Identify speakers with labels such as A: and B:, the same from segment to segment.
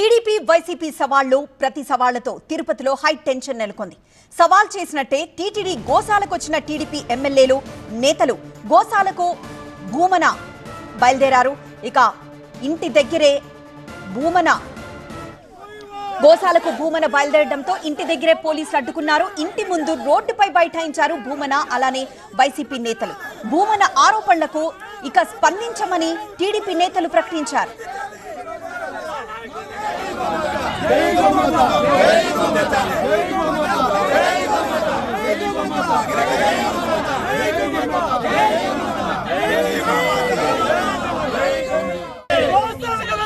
A: TDP YCP సవాళ్ళు ప్రతి సవాళ్ళతో తిరుపతిలో హై టెన్షన్ నెలకొంది. సవాల్ చేసినట్టే టీటీడీ గోసాలకొచ్చిన టీడీపీ ఎమ్మెల్యేలు నేతలు గోశాలకు భూమన బయలుదేరారు. ఇక ఇంటి దగ్గరే భూమన గోశాలకు భూమన బయలుదేరడంతో ఇంటి దగ్గరే పోలీసులు అడ్డుకున్నారు. ఇంటి ముందు రోడ్డుపై బైఠాయించారు భూమన అలానే వైసీపీ నేతలు. భూమన ఆరోపణలకు ఇక స్పందించమని టీడీపీ నేతలు ప్రకటించారు.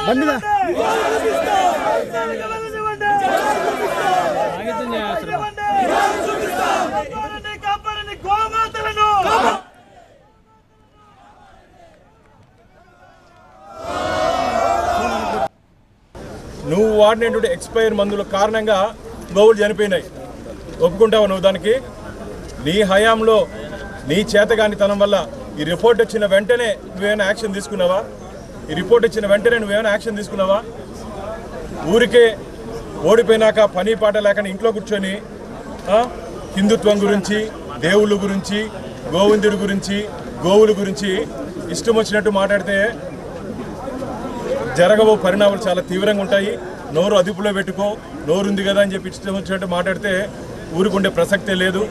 B: బండిదా.
C: కాపాడండి
D: నువ్వు వాడినటువంటి ఎక్స్పైర్ మందుల కారణంగా గోవులు చనిపోయినాయి. ఒప్పుకుంటావు నువ్వు దానికి? నీ హయాంలో నీ చేతగానితనం వల్ల ఈ రిపోర్ట్ వచ్చిన వెంటనే నువ్వేమైనా యాక్షన్ తీసుకున్నావా? ఈ రిపోర్ట్ వచ్చిన వెంటనే నువ్వేమైనా యాక్షన్ తీసుకున్నావా? ఊరికే ఓడిపోయినాక పని పాట లేక ఇంట్లో కూర్చొని హిందుత్వం గురించి దేవుళ్ళ గురించి గోవిందుడి గురించి గోవుల గురించి ఇష్టం వచ్చినట్టు మాట్లాడితే జరగబో పరిణామాలు చాలా తీవ్రంగా ఉంటాయి. నోరు అదుపులో పెట్టుకో నోరుంది కదా అని చెప్పి ఇష్టం వచ్చినట్టు మాట్లాడితే ఊరుకుండే ప్రసక్తే లేదు.